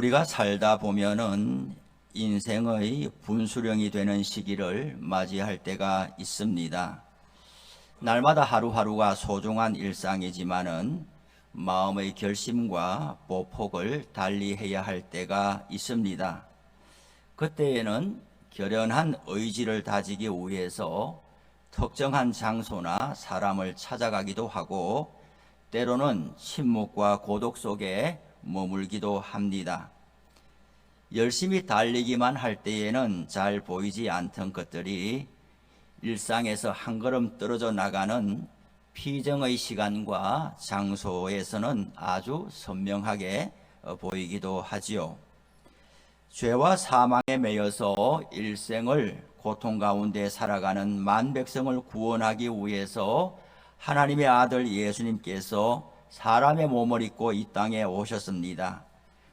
우리가 살다 보면은 인생의 분수령이 되는 시기를 맞이할 때가 있습니다. 날마다 하루하루가 소중한 일상이지만은 마음의 결심과 보폭을 달리해야 할 때가 있습니다. 그때에는 결연한 의지를 다지기 위해서 특정한 장소나 사람을 찾아가기도 하고 때로는 침묵과 고독 속에 머물기도 합니다. 열심히 달리기만 할 때에는 잘 보이지 않던 것들이 일상에서 한 걸음 떨어져 나가는 피정의 시간과 장소에서는 아주 선명하게 어, 보이기도 하지요. 죄와 사망에 매여서 일생을 고통 가운데 살아가는 만 백성을 구원하기 위해서 하나님의 아들 예수님께서 사람의 몸을 입고 이 땅에 오셨습니다.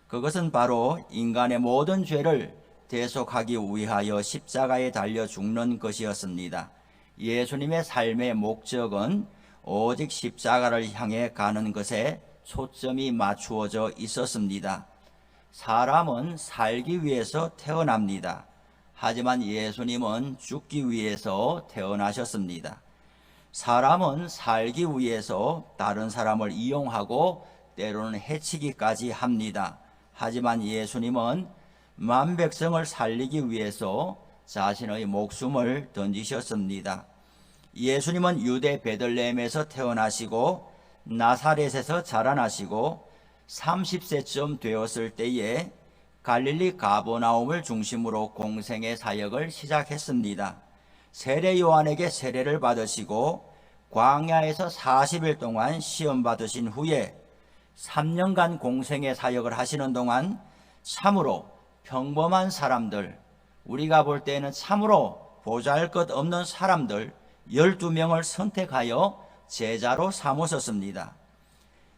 그것은 바로 인간의 모든 죄를 대속하기 위하여 십자가에 달려 죽는 것이었습니다. 예수님의 삶의 목적은 오직 십자가를 향해 가는 것에 초점이 맞추어져 있었습니다. 사람은 살기 위해서 태어납니다. 하지만 예수님은 죽기 위해서 태어나셨습니다. 사람은 살기 위해서 다른 사람을 이용하고 때로는 해치기까지 합니다. 하지만 예수님은 만 백성을 살리기 위해서 자신의 목숨을 던지셨습니다. 예수님은 유대 베들레헴에서 태어나시고 나사렛에서 자라나시고 30세쯤 되었을 때에 갈릴리 가보나움을 중심으로 공생의 사역을 시작했습니다. 세례 요한에게 세례를 받으시고 광야에서 40일 동안 시험 받으신 후에 3년간 공생의 사역을 하시는 동안 참으로 평범한 사람들, 우리가 볼 때는 참으로 보잘 것 없는 사람들 12명을 선택하여 제자로 삼으셨습니다.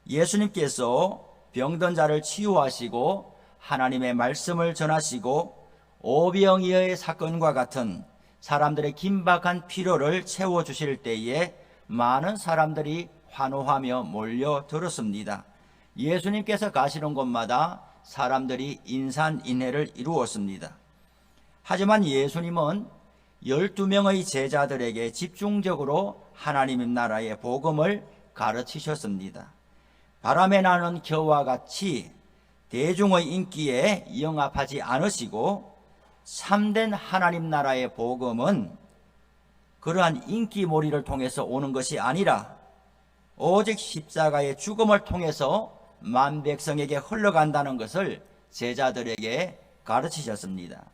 예수님께서 병든 자를 치유하시고 하나님의 말씀을 전하시고 오병이어의 사건과 같은 사람들의 긴박한 필요를 채워 주실 때에 많은 사람들이 환호하며 몰려들었습니다. 예수님께서 가시는 곳마다 사람들이 인산인해를 이루었습니다. 하지만 예수님은 12명의 제자들에게 집중적으로 하나님 나라의 복음을 가르치셨습니다. 바람에 나는 겨와 같이 대중의 인기에 영합하지 않으시고 참된 하나님 나라의 복음은 그러한 인기몰이를 통해서 오는 것이 아니라 오직 십자가의 죽음을 통해서 만 백성에게 흘러간다는 것을 제자들에게 가르치셨습니다.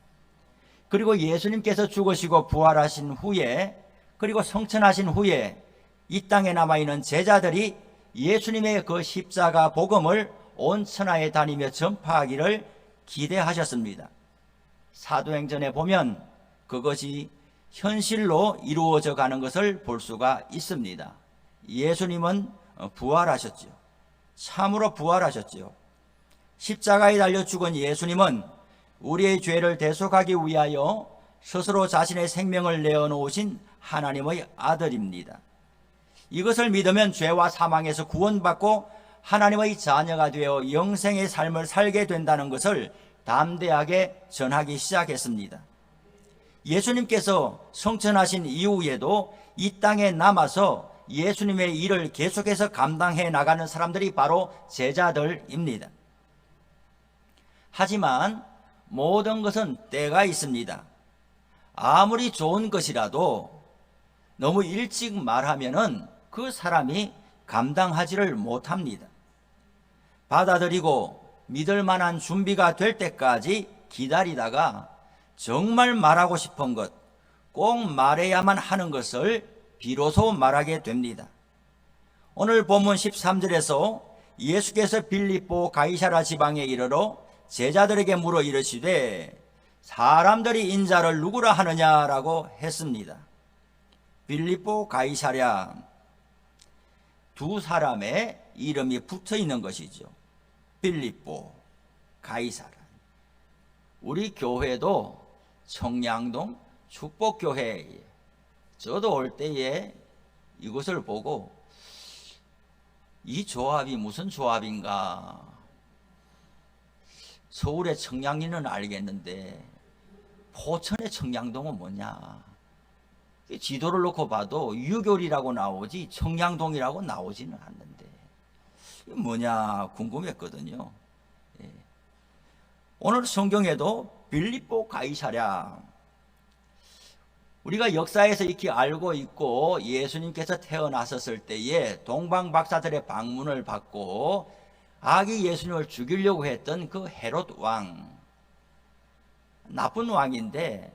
그리고 예수님께서 죽으시고 부활하신 후에 그리고 성천하신 후에 이 땅에 남아있는 제자들이 예수님의 그 십자가 복음을 온 천하에 다니며 전파하기를 기대하셨습니다. 사도행전에 보면 그것이 현실로 이루어져 가는 것을 볼 수가 있습니다. 예수님은 부활하셨죠. 참으로 부활하셨지요. 십자가에 달려 죽은 예수님은 우리의 죄를 대속하기 위하여 스스로 자신의 생명을 내어놓으신 하나님의 아들입니다. 이것을 믿으면 죄와 사망에서 구원받고 하나님의 자녀가 되어 영생의 삶을 살게 된다는 것을 담대하게 전하기 시작했습니다. 예수님께서 성천하신 이후에도 이 땅에 남아서 예수님의 일을 계속해서 감당해 나가는 사람들이 바로 제자들입니다. 하지만 모든 것은 때가 있습니다. 아무리 좋은 것이라도 너무 일찍 말하면은 그 사람이 감당하지를 못합니다. 받아들이고 믿을 만한 준비가 될 때까지 기다리다가 정말 말하고 싶은 것, 꼭 말해야만 하는 것을 비로소 말하게 됩니다. 오늘 본문 13절에서 예수께서 빌립보 가이사라 지방에 이르러 제자들에게 물어 이르시되 사람들이 인자를 누구라 하느냐라고 했습니다. 빌립보 가이사랴 두 사람의 이름이 붙어 있는 것이죠. 빌립보 가이사랴. 우리 교회도 청량동 축복교회에 저도 올 때에 이것을 보고 이 조합이 무슨 조합인가 서울의 청량리는 알겠는데 포천의 청량동은 뭐냐? 지도를 놓고 봐도 유교리라고 나오지 청량동이라고 나오지는 이게 뭐냐 궁금했거든요. 예. 오늘 성경에도 빌립보 가이사랴 우리가 역사에서 익히 알고 있고 예수님께서 태어나셨을 때에 동방 박사들의 방문을 받고 아기 예수님을 죽이려고 했던 그 헤롯 왕 나쁜 왕인데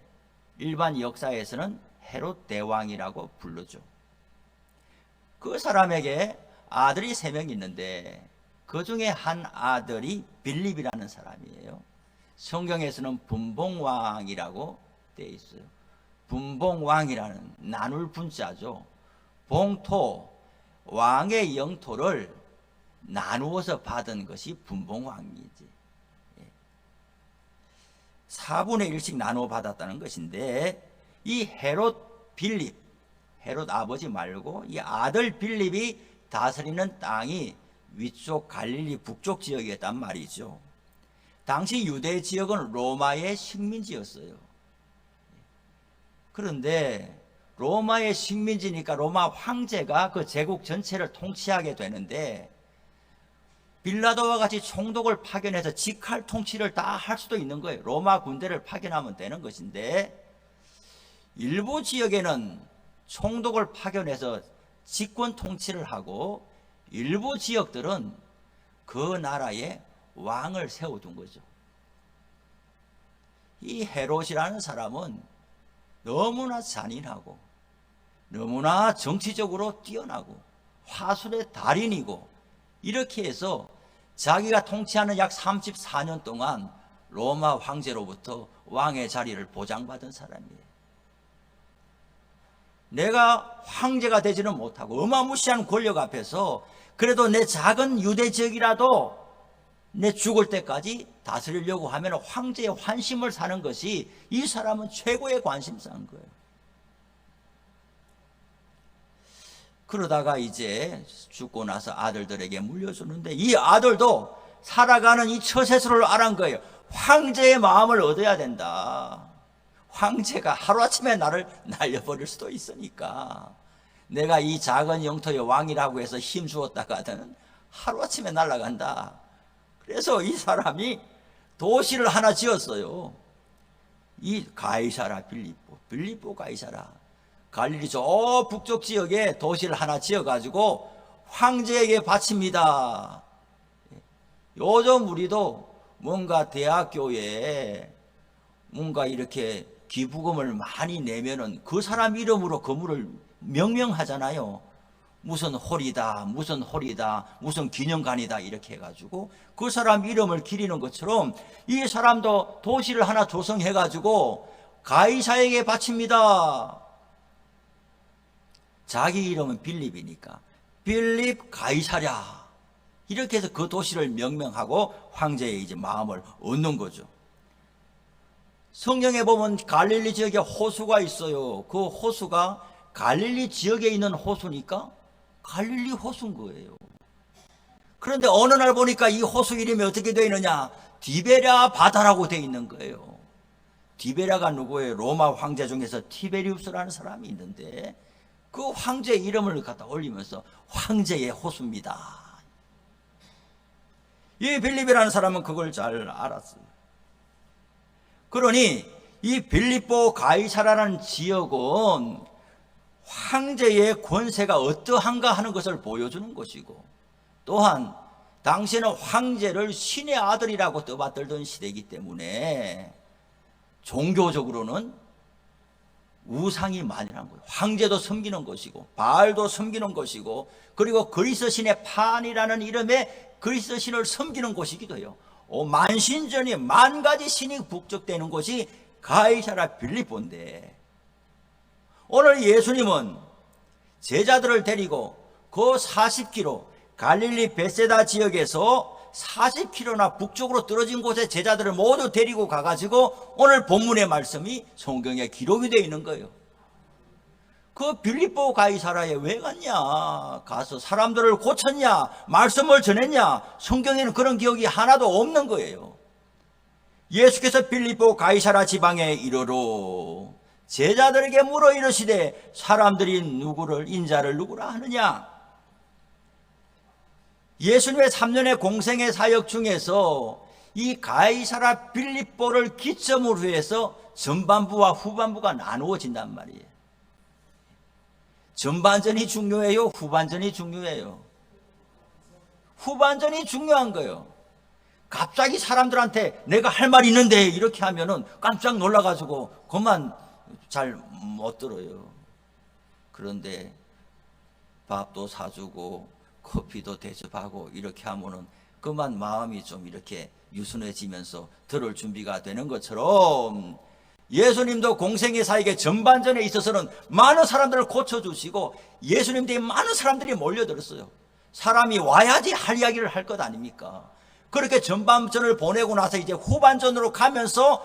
일반 역사에서는 헤롯 대왕이라고 부르죠. 그 사람에게 아들이 세 명 있는데 그 중에 한 아들이 빌립이라는 사람이에요. 성경에서는 분봉왕이라고 되어 있어요. 분봉왕이라는 나눌 분자죠. 봉토 왕의 영토를 나누어서 받은 것이 분봉왕이지. 4분의 1씩 나누어 받았다는 것인데 이 헤롯 빌립 헤롯 아버지 말고 이 아들 빌립이 다스리는 땅이 위쪽 갈릴리 북쪽 지역이었단 말이죠. 당시 유대 지역은 로마의 식민지였어요. 그런데 로마의 식민지니까 로마 황제가 그 제국 전체를 통치하게 되는데 빌라도와 같이 총독을 파견해서 직할 통치를 다 할 수도 있는 거예요. 로마 군대를 파견하면 되는 것인데 일부 지역에는 총독을 파견해서 직권 통치를 하고 일부 지역들은 그 나라에 왕을 세워둔 거죠. 이 헤롯이라는 사람은 너무나 잔인하고 너무나 정치적으로 뛰어나고 화술의 달인이고 이렇게 해서 자기가 통치하는 약 34년 동안 로마 황제로부터 왕의 자리를 보장받은 사람이에요. 내가 황제가 되지는 못하고 어마무시한 권력 앞에서 그래도 내 작은 유대 지역이라도 내 죽을 때까지 다스리려고 하면 황제의 환심을 사는 것이 이 사람은 최고의 관심사인 거예요. 그러다가 이제 죽고 나서 아들들에게 물려주는데 이 아들도 살아가는 이 처세술을 알은 거예요. 황제의 마음을 얻어야 된다. 황제가 하루아침에 나를 날려버릴 수도 있으니까 내가 이 작은 영토의 왕이라고 해서 힘주었다가는 하루아침에 날아간다. 그래서 이 사람이 도시를 하나 지었어요. 이 가이사라 빌립보, 빌립보 가이사라. 갈릴리 저 북쪽 지역에 도시를 하나 지어가지고 황제에게 바칩니다. 요즘 우리도 뭔가 대학교에 뭔가 이렇게 기부금을 많이 내면은 그 사람 이름으로 건물을 명명하잖아요. 무슨 홀이다, 무슨 홀이다, 무슨 기념관이다 이렇게 해가지고 그 사람 이름을 기리는 것처럼 이 사람도 도시를 하나 조성해가지고 가이사에게 바칩니다. 자기 이름은 빌립이니까 빌립 가이사랴 이렇게 해서 그 도시를 명명하고 황제의 이제 마음을 얻는 거죠. 성경에 보면 갈릴리 지역에 호수가 있어요. 그 호수가 갈릴리 지역에 있는 호수니까 갈릴리 호수인 거예요. 그런데 어느 날 보니까 이 호수 이름이 어떻게 되어 있느냐? 디베랴 바다라고 되어 있는 거예요. 디베랴가 누구예요? 로마 황제 중에서 티베리우스라는 사람이 있는데 그 황제 이름을 갖다 올리면서 황제의 호수입니다. 이 빌립이라는 사람은 그걸 잘 알았어요. 그러니 이 빌립보 가이사라는 지역은 황제의 권세가 어떠한가 하는 것을 보여주는 것이고 또한 당시에는 황제를 신의 아들이라고 떠받들던 시대이기 때문에 종교적으로는 우상이 만연한 거예요. 황제도 섬기는 것이고 바알도 섬기는 것이고 그리고 그리스 신의 판이라는 이름의 그리스 신을 섬기는 곳이기도 해요. 오, 만신전이 만 가지 신이 북적대는 곳이 가이사라 빌립보인데 오늘 예수님은 제자들을 데리고 그 40km 갈릴리 베세다 지역에서 40km나 북쪽으로 떨어진 곳에 제자들을 모두 데리고 가가지고 오늘 본문의 말씀이 성경에 기록이 되어 있는 거예요. 그 빌립보 가이사라에 왜 갔냐? 가서 사람들을 고쳤냐? 말씀을 전했냐? 성경에는 그런 기억이 하나도 없는 거예요. 예수께서 빌립보 가이사라 지방에 이르러 제자들에게 물어 이르시되 사람들이 누구를 인자를 누구라 하느냐 예수님의 3년의 공생의 사역 중에서 이 가이사라 빌립보를 기점으로 해서 전반부와 후반부가 나누어진단 말이에요. 전반전이 중요해요? 후반전이 중요해요? 후반전이 중요한 거예요. 갑자기 사람들한테 내가 할 말 있는데 이렇게 하면은 깜짝 놀라가지고 그만 잘 못 들어요. 그런데 밥도 사주고 커피도 대접하고 이렇게 하면은 그만 마음이 좀 이렇게 유순해지면서 들을 준비가 되는 것처럼 예수님도 공생의 사역의 전반전에 있어서는 많은 사람들을 고쳐주시고 예수님께 많은 사람들이 몰려들었어요. 사람이 와야지 할 이야기를 할 것 아닙니까? 그렇게 전반전을 보내고 나서 이제 후반전으로 가면서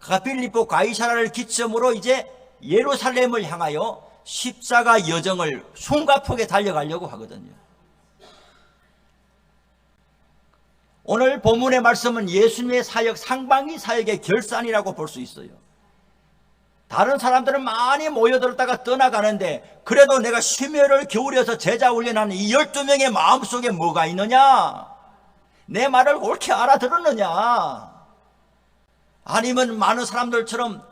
가빌리포 가이사라를 기점으로 이제 예루살렘을 향하여 십자가 여정을 숨가쁘게 달려가려고 하거든요. 오늘 본문의 말씀은 예수님의 사역, 상반기 사역의 결산이라고 볼 수 있어요. 다른 사람들은 많이 모여들었다가 떠나가는데 그래도 내가 심혈을 기울여서 제자 훈련하는 이 12명의 마음속에 뭐가 있느냐? 내 말을 옳게 알아들었느냐? 아니면 많은 사람들처럼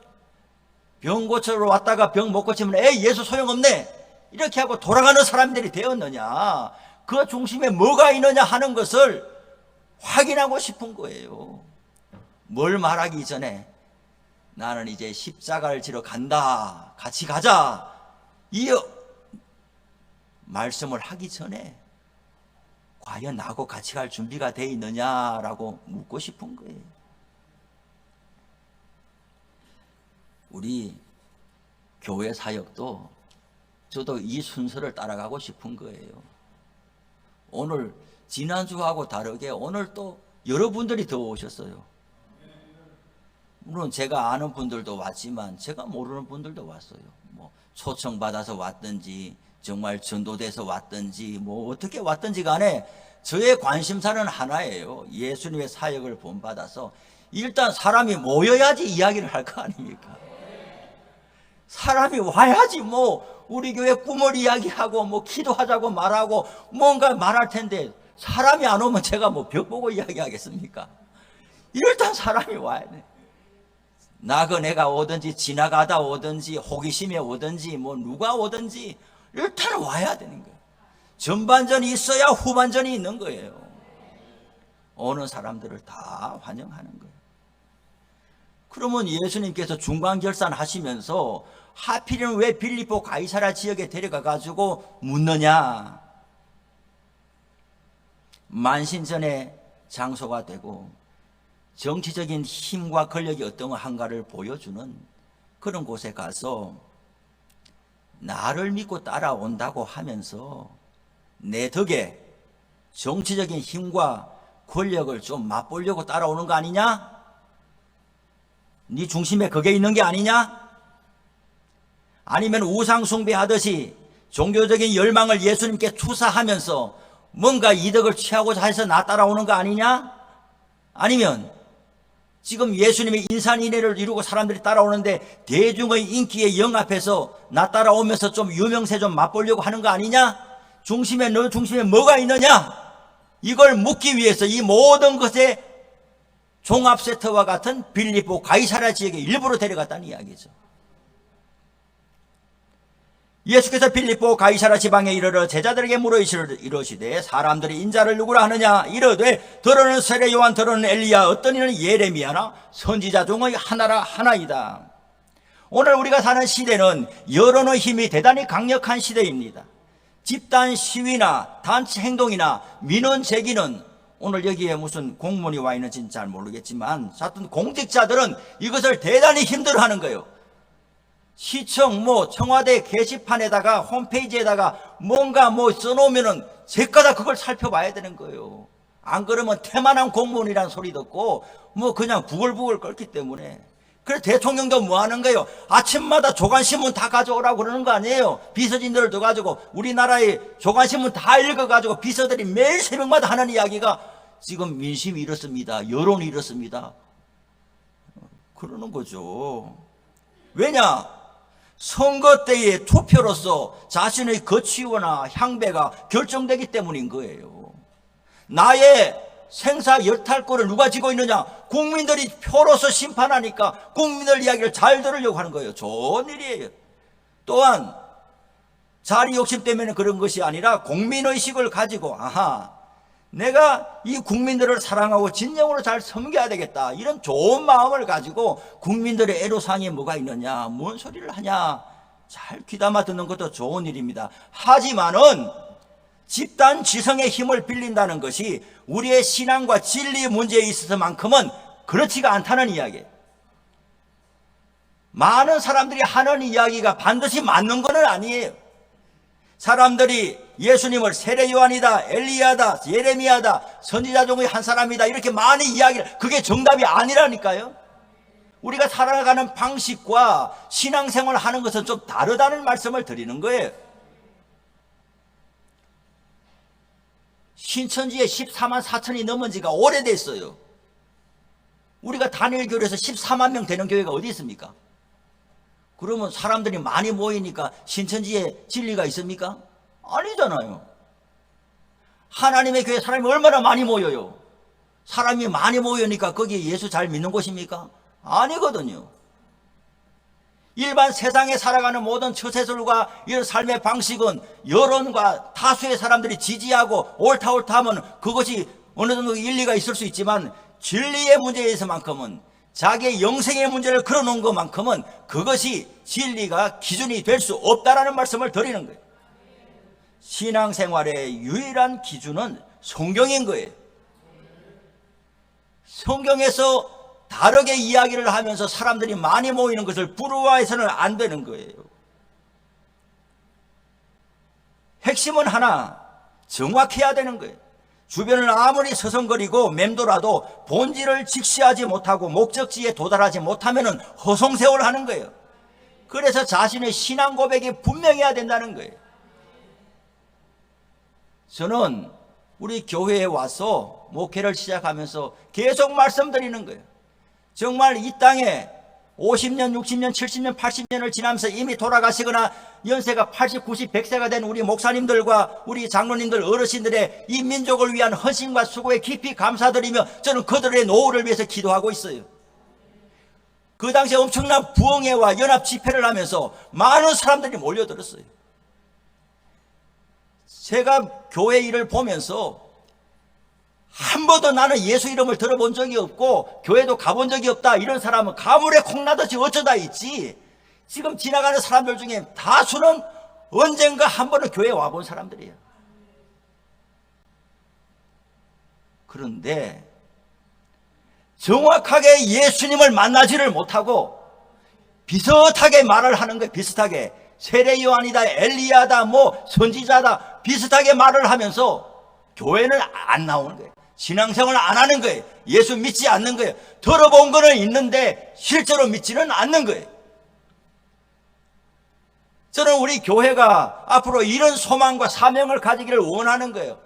병 고쳐러 왔다가 병 못 고치면 에이 예수 소용없네 이렇게 하고 돌아가는 사람들이 되었느냐? 그 중심에 뭐가 있느냐 하는 것을 확인하고 싶은 거예요. 뭘 말하기 전에 나는 이제 십자가를 지러 간다. 같이 가자. 이 말씀을 하기 전에 과연 나하고 같이 갈 준비가 돼 있느냐라고 묻고 싶은 거예요. 우리 교회 사역도 저도 이 순서를 따라가고 싶은 거예요. 오늘 지난주하고 다르게 오늘 또 여러분들이 더 오셨어요. 물론 제가 아는 분들도 왔지만 제가 모르는 분들도 왔어요. 뭐 초청 받아서 왔든지 정말 전도돼서 왔든지 뭐 어떻게 왔든지 간에 저의 관심사는 하나예요. 예수님의 사역을 본받아서 일단 사람이 모여야지 이야기를 할 거 아닙니까? 사람이 와야지 뭐 우리 교회 꿈을 이야기하고 뭐 기도하자고 말하고 뭔가 말할 텐데 사람이 안 오면 제가 뭐 벽 보고 이야기하겠습니까? 일단 사람이 와야 돼. 나그네가 오든지 지나가다 오든지 호기심에 오든지 뭐 누가 오든지 일단 와야 되는 거예요. 전반전이 있어야 후반전이 있는 거예요. 오는 사람들을 다 환영하는 거예요. 그러면 예수님께서 중간 결산하시면서 하필이면 왜 빌리포 가이사라 지역에 데려가 가지고 묻느냐? 만신전의 장소가 되고 정치적인 힘과 권력이 어떤 한가를 보여주는 그런 곳에 가서 나를 믿고 따라온다고 하면서 내 덕에 정치적인 힘과 권력을 좀 맛보려고 따라오는 거 아니냐? 네 중심에 그게 있는 게 아니냐? 아니면 우상 숭배하듯이 종교적인 열망을 예수님께 투사하면서 뭔가 이득을 취하고자 해서 나 따라오는 거 아니냐? 아니면 지금 예수님의 인산인해를 이루고 사람들이 따라오는데 대중의 인기에 영합해서 나 따라오면서 좀 유명세 좀 맛보려고 하는 거 아니냐? 중심에 너 중심에 뭐가 있느냐? 이걸 묻기 위해서 이 모든 것에 종합 세트와 같은 빌리보 가이사라 지역에 일부러 데려갔다는 이야기죠. 예수께서 빌립보 가이사라 지방에 이르러 제자들에게 물어 이르시되 사람들이 인자를 누구라 하느냐 이르되 더러는 세례 요한 더러는 엘리야 어떤 이는 예레미야나 선지자 중의 하나라 하나이다. 오늘 우리가 사는 시대는 여론의 힘이 대단히 강력한 시대입니다. 집단 시위나 단체 행동이나 민원 제기는 오늘 여기에 무슨 공문이 와 있는지는 잘 모르겠지만 하여튼 공직자들은 이것을 대단히 힘들어하는 거예요. 시청 뭐 청와대 게시판에다가 홈페이지에다가 뭔가 뭐 써놓으면은 제가다 그걸 살펴봐야 되는 거예요. 안 그러면 태만한 공무원이란 소리 듣고 뭐 그냥 부글부글 끓기 때문에 그래서 대통령도 뭐 하는 거예요? 아침마다 조간신문 다 가져오라고 그러는 거 아니에요? 비서진들도 가지고 우리나라의 조간신문 다 읽어가지고 비서들이 매일 새벽마다 하는 이야기가 지금 민심이 이렇습니다. 여론이 이렇습니다. 그러는 거죠. 왜냐? 선거 때의 투표로서 자신의 거취거나 향배가 결정되기 때문인 거예요. 나의 생사 열탈권을 누가 쥐고 있느냐? 국민들이 표로서 심판하니까 국민들 이야기를 잘 들으려고 하는 거예요. 좋은 일이에요. 또한 자리 욕심 때문에 그런 것이 아니라 국민의식을 가지고 아하 내가 이 국민들을 사랑하고 진정으로 잘 섬겨야 되겠다. 이런 좋은 마음을 가지고 국민들의 애로사항이 뭐가 있느냐 뭔 소리를 하냐 잘 귀담아 듣는 것도 좋은 일입니다. 하지만은 집단 지성의 힘을 빌린다는 것이 우리의 신앙과 진리 문제에 있어서만큼은 그렇지가 않다는 이야기예요 많은 사람들이 하는 이야기가 반드시 맞는 것은 아니에요. 사람들이 예수님을 세례 요한이다, 엘리야다, 예레미야다, 선지자 중의 한 사람이다 이렇게 많이 이야기를 그게 정답이 아니라니까요. 우리가 살아가는 방식과 신앙생활 하는 것은 좀 다르다는 말씀을 드리는 거예요. 신천지에 14만 4천이 넘은 지가 오래됐어요. 우리가 단일 교회에서 14만 명 되는 교회가 어디 있습니까? 그러면 사람들이 많이 모이니까 신천지에 진리가 있습니까? 아니잖아요. 하나님의 교회 사람이 얼마나 많이 모여요? 사람이 많이 모여니까 거기에 예수 잘 믿는 곳입니까? 아니거든요. 일반 세상에 살아가는 모든 처세술과 이런 삶의 방식은 여론과 다수의 사람들이 지지하고 옳다 옳다 하면 그것이 어느 정도 일리가 있을 수 있지만 진리의 문제에 있어만큼은 자기의 영생의 문제를 걸어놓은 것만큼은 그것이 진리가 기준이 될 수 없다라는 말씀을 드리는 거예요. 신앙생활의 유일한 기준은 성경인 거예요. 성경에서 다르게 이야기를 하면서 사람들이 많이 모이는 것을 부러워해서는 안 되는 거예요. 핵심은 하나, 정확해야 되는 거예요. 주변을 아무리 서성거리고 맴돌아도 본질을 직시하지 못하고 목적지에 도달하지 못하면 허송세월 하는 거예요. 그래서 자신의 신앙 고백이 분명해야 된다는 거예요. 저는 우리 교회에 와서 목회를 시작하면서 계속 말씀드리는 거예요. 정말 이 땅에 50년, 60년, 70년, 80년을 지나면서 이미 돌아가시거나 연세가 80, 90, 100세가 된 우리 목사님들과 우리 장로님들, 어르신들의 이 민족을 위한 헌신과 수고에 깊이 감사드리며 저는 그들의 노후를 위해서 기도하고 있어요. 그 당시에 엄청난 부흥회와 연합 집회를 하면서 많은 사람들이 몰려들었어요. 제가 교회 일을 보면서 한 번도 나는 예수 이름을 들어본 적이 없고 교회도 가본 적이 없다. 이런 사람은 가물에 콩나듯이 어쩌다 있지? 지금 지나가는 사람들 중에 다수는 언젠가 한 번은 교회에 와본 사람들이에요. 그런데 정확하게 예수님을 만나지를 못하고 비슷하게 말을 하는 거예요. 비슷하게 세례 요한이다 엘리야다 뭐 선지자다 비슷하게 말을 하면서 교회는 안 나오는 거예요 신앙생활 안 하는 거예요. 예수 믿지 않는 거예요. 들어본 거는 있는데 실제로 믿지는 않는 거예요. 저는 우리 교회가 앞으로 이런 소망과 사명을 가지기를 원하는 거예요.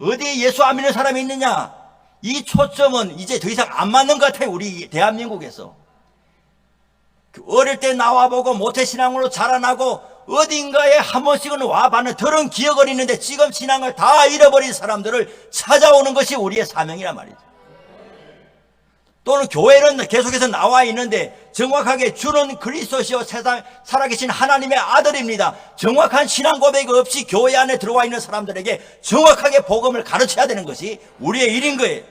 어디에 예수 안 믿는 사람이 있느냐? 이 초점은 이제 더 이상 안 맞는 것 같아요. 우리 대한민국에서. 어릴 때 나와보고 모태신앙으로 자라나고 어딘가에 한 번씩은 와봤는 들은 기억은 있는데 지금 신앙을 다 잃어버린 사람들을 찾아오는 것이 우리의 사명이란 말이죠. 또는 교회는 계속해서 나와 있는데 정확하게 주는 그리스도시요 세상 살아계신 하나님의 아들입니다. 정확한 신앙 고백 없이 교회 안에 들어와 있는 사람들에게 정확하게 복음을 가르쳐야 되는 것이 우리의 일인 거예요.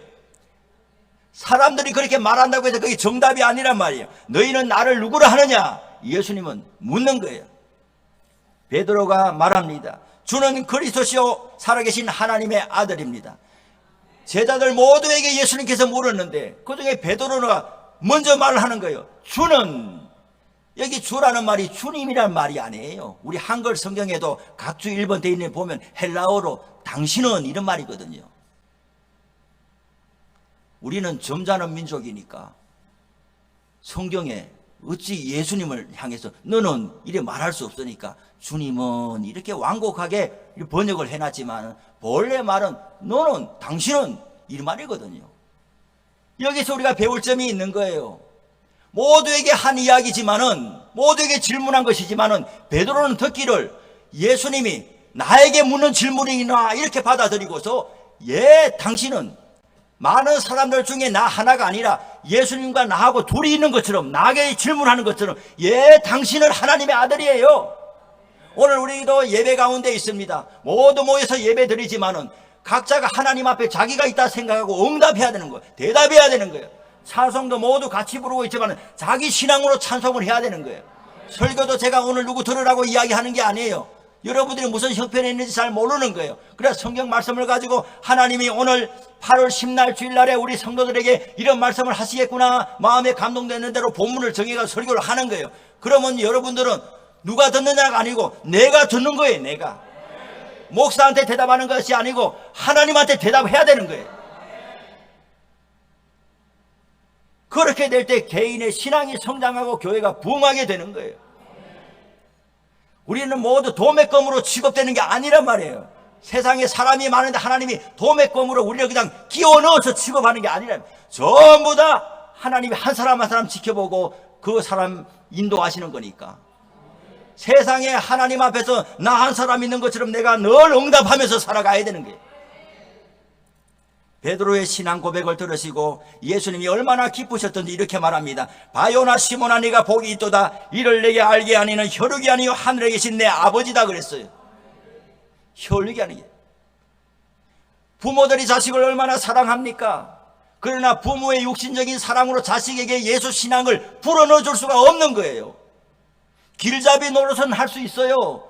사람들이 그렇게 말한다고 해서 그게 정답이 아니란 말이에요. 너희는 나를 누구로 하느냐? 예수님은 묻는 거예요. 베드로가 말합니다. 주는 그리스도시요 살아계신 하나님의 아들입니다. 제자들 모두에게 예수님께서 물었는데 그중에 베드로가 먼저 말을 하는 거예요. 주는 여기 주라는 말이 주님이란 말이 아니에요. 우리 한글 성경에도 각주 1번 돼 있는 보면 헬라어로 당신은 이런 말이거든요. 우리는 점잖은 민족이니까 성경에 어찌 예수님을 향해서 너는 이래 말할 수 없으니까 주님은 이렇게 완곡하게 번역을 해놨지만 본래 말은 너는 당신은 이 말이거든요. 여기서 우리가 배울 점이 있는 거예요. 모두에게 한 이야기지만은 모두에게 질문한 것이지만은 베드로는 듣기를 예수님이 나에게 묻는 질문이나 이렇게 받아들이고서 예 당신은 많은 사람들 중에 나 하나가 아니라 예수님과 나하고 둘이 있는 것처럼 나에게 질문하는 것처럼 예 당신은 하나님의 아들이에요 오늘 우리도 예배 가운데 있습니다 모두 모여서 예배 드리지만은 각자가 하나님 앞에 자기가 있다 생각하고 응답해야 되는 거예요 대답해야 되는 거예요 찬송도 모두 같이 부르고 있지만 자기 신앙으로 찬송을 해야 되는 거예요. 설교도 제가 오늘 누구 들으라고 이야기하는 게 아니에요. 여러분들이 무슨 형편에 있는지 잘 모르는 거예요. 그래서 성경 말씀을 가지고 하나님이 오늘 8월 10날 주일날에 우리 성도들에게 이런 말씀을 하시겠구나 마음에 감동되는 대로 본문을 정해가 설교를 하는 거예요. 그러면 여러분들은 누가 듣느냐가 아니고 내가 듣는 거예요. 내가 목사한테 대답하는 것이 아니고 하나님한테 대답해야 되는 거예요. 그렇게 될 때 개인의 신앙이 성장하고 교회가 부흥하게 되는 거예요. 우리는 모두 도매검으로 취급되는 게 아니란 말이에요. 세상에 사람이 많은데 하나님이 도매검으로 우리를 그냥 끼워 넣어서 취급하는 게 아니라 전부 다 하나님이 한 사람 한 사람 지켜보고 그 사람 인도하시는 거니까. 세상에 하나님 앞에서 나 한 사람 있는 것처럼 내가 늘 응답하면서 살아가야 되는 거예요. 베드로의 신앙 고백을 들으시고 예수님이 얼마나 기쁘셨던지 이렇게 말합니다. 바요나 시모나 네가 복이 있도다. 이를 내게 알게 하니는 혈육이 아니요 하늘에 계신 내 아버지다 그랬어요. 혈육이 아니게. 부모들이 자식을 얼마나 사랑합니까? 그러나 부모의 육신적인 사랑으로 자식에게 예수 신앙을 불어넣어 줄 수가 없는 거예요. 길잡이 노릇은 할 수 있어요.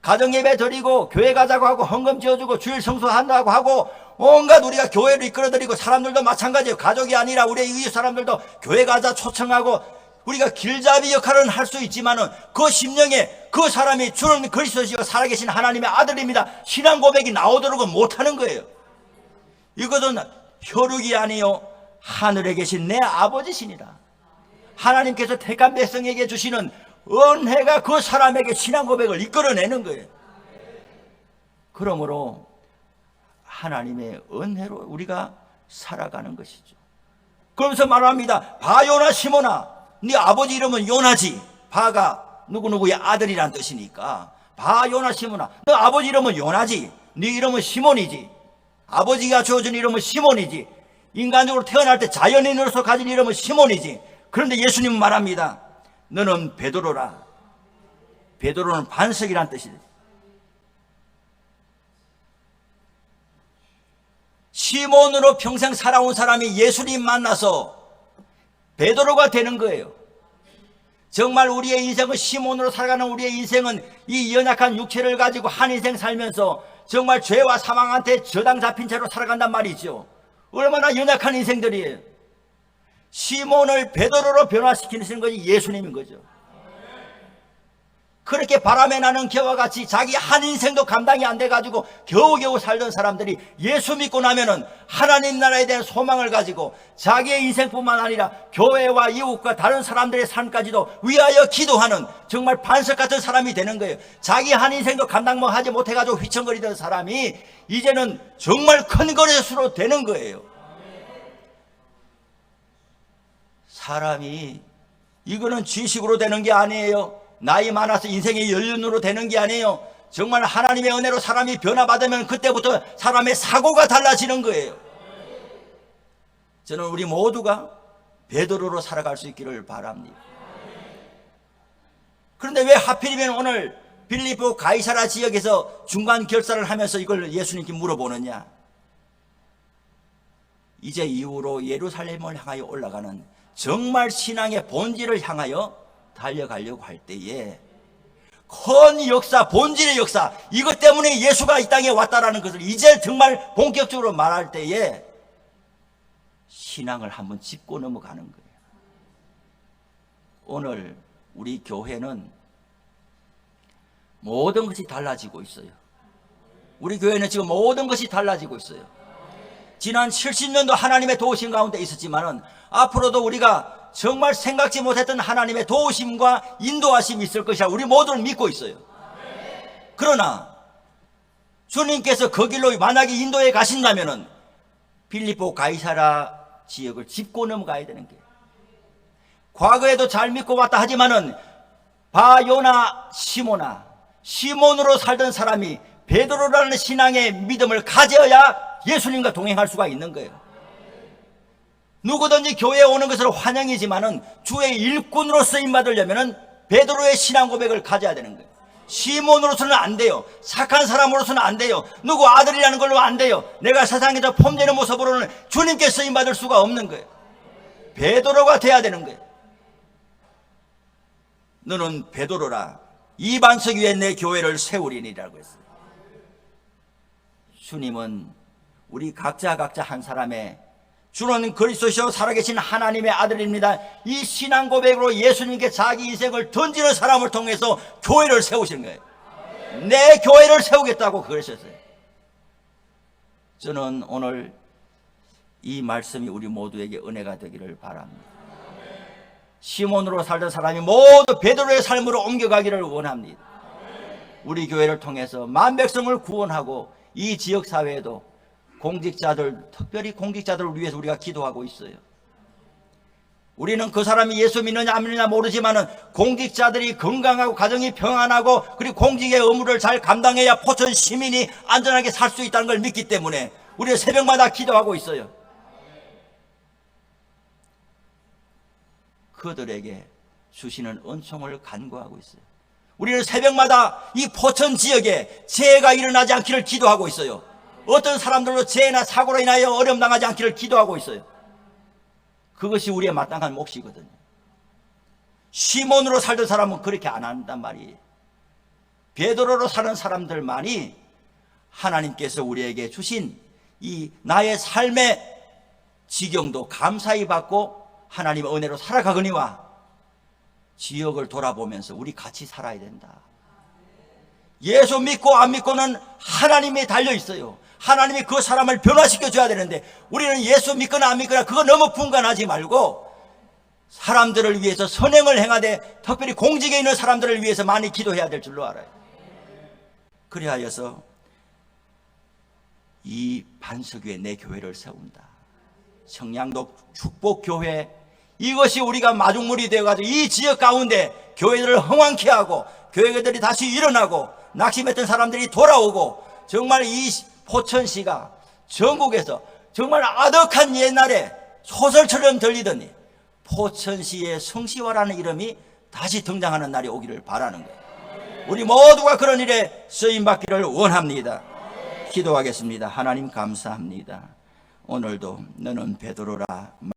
가정 예배 드리고 교회 가자고 하고 헌금 지어주고 주일 성수한다고 하고 온갖 우리가 교회를 이끌어드리고 사람들도 마찬가지예요. 가족이 아니라 우리의 이웃 사람들도 교회 가자 초청하고 우리가 길잡이 역할은 할 수 있지만은 그 심령에 그 사람이 주는 그리스도시고 살아계신 하나님의 아들입니다. 신앙 고백이 나오도록 못하는 거예요. 이것은 혈육이 아니요 하늘에 계신 내 아버지시니라. 하나님께서 택한 백성에게 주시는 은혜가 그 사람에게 신앙 고백을 이끌어내는 거예요. 그러므로 하나님의 은혜로 우리가 살아가는 것이죠. 그러면서 말합니다. 바요나 시모나, 네 아버지 이름은 요나지. 바가 누구누구의 아들이란 뜻이니까. 바요나 시모나, 너 아버지 이름은 요나지. 네 이름은 시몬이지. 아버지가 주어준 이름은 시몬이지. 인간적으로 태어날 때 자연인으로서 가진 이름은 시몬이지. 그런데 예수님은 말합니다. 너는 베드로라. 베드로는 반석이란 뜻이지. 시몬으로 평생 살아온 사람이 예수님 만나서 베드로가 되는 거예요. 정말 우리의 인생은 시몬으로 살아가는 우리의 인생은 이 연약한 육체를 가지고 한 인생 살면서 정말 죄와 사망한테 저당 잡힌 채로 살아간단 말이죠. 얼마나 연약한 인생들이에요. 시몬을 베드로로 변화시키는 것이 예수님인 거죠. 그렇게 바람에 나는 겨와 같이 자기 한 인생도 감당이 안 돼가지고 겨우겨우 살던 사람들이 예수 믿고 나면은 하나님 나라에 대한 소망을 가지고 자기의 인생뿐만 아니라 교회와 이웃과 다른 사람들의 삶까지도 위하여 기도하는 정말 반석 같은 사람이 되는 거예요. 자기 한 인생도 감당 뭐 하지 못해가지고 휘청거리던 사람이 이제는 정말 큰 거래수로 되는 거예요. 사람이 이거는 지식으로 되는 게 아니에요. 나이 많아서 인생의 연륜으로 되는 게 아니에요. 정말 하나님의 은혜로 사람이 변화받으면 그때부터 사람의 사고가 달라지는 거예요. 저는 우리 모두가 베드로로 살아갈 수 있기를 바랍니다. 그런데 왜 하필이면 오늘 빌리보 가이사라 지역에서 중간 결사를 하면서 이걸 예수님께 물어보느냐? 이제 이후로 예루살렘을 향하여 올라가는 정말 신앙의 본질을 향하여 달려가려고 할 때에 큰 역사, 본질의 역사, 이것 때문에 예수가 이 땅에 왔다라는 것을 이제 정말 본격적으로 말할 때에 신앙을 한번 짚고 넘어가는 거예요. 오늘 우리 교회는 모든 것이 달라지고 있어요. 우리 교회는 지금 모든 것이 달라지고 있어요. 지난 70년도 하나님의 도우심 가운데 있었지만은 앞으로도 우리가 정말 생각지 못했던 하나님의 도우심과 인도하심이 있을 것이라 우리 모두는 믿고 있어요. 그러나 주님께서 그 길로 만약에 인도에 가신다면은 빌립보 가이사라 지역을 짚고 넘어가야 되는 게 과거에도 잘 믿고 왔다 하지만은 바요나 시모나 시몬으로 살던 사람이 베드로라는 신앙의 믿음을 가져야 예수님과 동행할 수가 있는 거예요. 누구든지 교회에 오는 것을 환영이지만은 주의 일꾼으로 쓰임 받으려면은 베드로의 신앙 고백을 가져야 되는 거예요. 시몬으로서는 안 돼요. 착한 사람으로서는 안 돼요. 누구 아들이라는 걸로 안 돼요. 내가 세상에서 폼되는 모습으로는 주님께 쓰임 받을 수가 없는 거예요. 베드로가 돼야 되는 거예요. 너는 베드로라 이 반석 위에 내 교회를 세우리니라고 했어요. 주님은 우리 각자 각자 한 사람의 주는 그리스도시요 살아계신 하나님의 아들입니다. 이 신앙 고백으로 예수님께 자기 인생을 던지는 사람을 통해서 교회를 세우신 거예요. 내 교회를 세우겠다고 그러셨어요. 저는 오늘 이 말씀이 우리 모두에게 은혜가 되기를 바랍니다. 시몬으로 살던 사람이 모두 베드로의 삶으로 옮겨가기를 원합니다. 우리 교회를 통해서 만 백성을 구원하고 이 지역 사회에도 공직자들, 특별히 공직자들을 위해서 우리가 기도하고 있어요. 우리는 그 사람이 예수 믿느냐 안 믿느냐 모르지만은 공직자들이 건강하고 가정이 평안하고 그리고 공직의 의무를 잘 감당해야 포천 시민이 안전하게 살 수 있다는 걸 믿기 때문에 우리는 새벽마다 기도하고 있어요. 그들에게 주시는 은총을 간구하고 있어요. 우리는 새벽마다 이 포천 지역에 재해가 일어나지 않기를 기도하고 있어요. 어떤 사람들로 재해나 사고로 인하여 어려움 당하지 않기를 기도하고 있어요. 그것이 우리의 마땅한 몫이거든요. 시몬으로 살던 사람은 그렇게 안 한단 말이에요. 베드로로 사는 사람들만이 하나님께서 우리에게 주신 이 나의 삶의 지경도 감사히 받고 하나님의 은혜로 살아가거니와 지역을 돌아보면서 우리 같이 살아야 된다. 예수 믿고 안 믿고는 하나님에 달려 있어요. 하나님이 그 사람을 변화시켜 줘야 되는데 우리는 예수 믿거나 안 믿거나 그거 너무 분간하지 말고 사람들을 위해서 선행을 행하되 특별히 공직에 있는 사람들을 위해서 많이 기도해야 될 줄로 알아요. 그리하여서 이 반석 위에 내 교회를 세운다. 청량도 축복 교회 이것이 우리가 마중물이 되어가지고 이 지역 가운데 교회들을 흥왕케 하고 교회들이 다시 일어나고 낙심했던 사람들이 돌아오고 정말 이 포천시가 전국에서 정말 아득한 옛날에 소설처럼 들리더니 포천시의 성시화라는 이름이 다시 등장하는 날이 오기를 바라는 거예요. 우리 모두가 그런 일에 쓰임 받기를 원합니다. 기도하겠습니다. 하나님 감사합니다. 오늘도 너는 베드로라